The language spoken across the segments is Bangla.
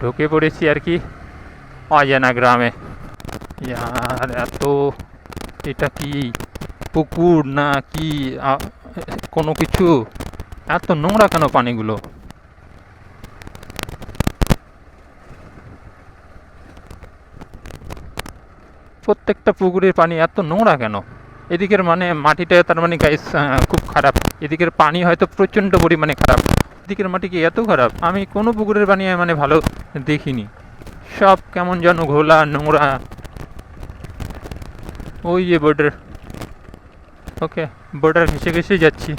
ঢুকে পড়েছি আর কি। অজানা গ্রামে। আর এত, এটা কি পুকুর না কি কোনো কিছু? এত নোংরা কেন পানিগুলো? প্রত্যেকটা পুকুরের পানি এত নোংরা কেন? এদিকের মানে মাটিটা তার মানে গাইস খুব খারাপ। এদিকের পানি হয়তো প্রচণ্ড পরিমাণে খারাপ। এদিকের মাটি কি এত খারাপ, আমি কোনো পুকুরের পানি মানে ভালো দেখিনি। সব কেমন যেন ঘোলা নোংরা। ওই যে বর্ডার ওকে বর্ডার ঘেসে ঘেসে যাচ্ছি।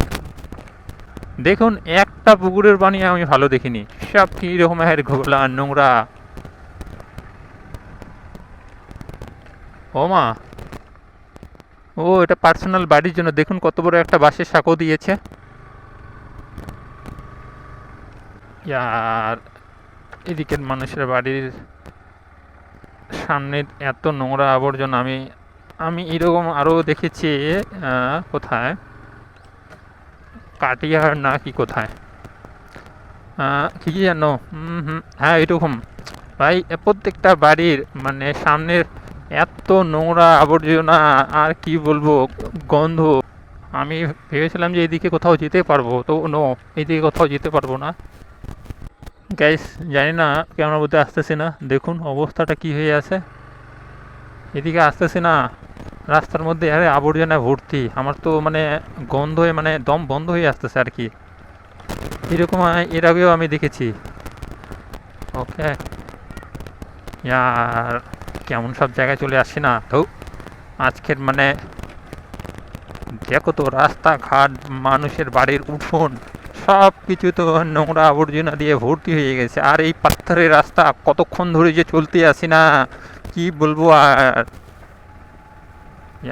দেখুন, একটা পুকুরের পানি আমি ভালো দেখিনি। সব কী রকমের ঘোলা নোংরা। ও মা। ও, এটা পার্সোনাল বাড়ির জন্য। দেখুন কত বড় একটা বাঁশের সাঁকো দিয়েছে। আর এদিকের মানুষের বাড়ির সামনে এত নোংরা আবর্জনা, আমি আমি এরকম আরও দেখেছি কোথায়? কাটিয়ার না কি কোথায়? কি কি জানো হ্যাঁ এরকম। ভাই প্রত্যেকটা বাড়ির মানে সামনের এত নোংরা আবর্জনা, আর কি বলব, গন্ধ। আমি ভেবেছিলাম যে এদিকে কোথাও যেতে পারব, তো নো, এদিকে কোথাও যেতে পারব না। গ্যাস জানি না ক্যামেরার মধ্যে আসতেছি না। দেখুন অবস্থাটা কি হয়ে আছে। এদিকে আসতেছি না। রাস্তার মধ্যে, আরে আবর্জনা ভর্তি। আমার তো মানে গন্ধ হয়ে মানে দম বন্ধ হয়ে আসতেছে আর কি। এরকম এর আগেও আমি দেখেছি। ওকে। আর কেমন সব জায়গায় চলে আসছি না। তো আজকের মানে দেখো তো, রাস্তাঘাট মানুষের বাড়ির উঠোন। সব কিছু তো নোংরা আবর্জনা দিয়ে ভর্তি হয়ে গেছে। আর এই পাথরের রাস্তা কতক্ষণ ধরে যে চলতে আসি না, কি বলব আর?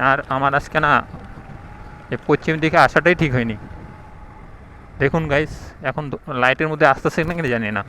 আর আমার আজকে না এই পশ্চিম দিকে আসাটাই ঠিক হয়নি। দেখুন গাইস এখন লাইটের মধ্যে আসতেছে না কিনা জানি না।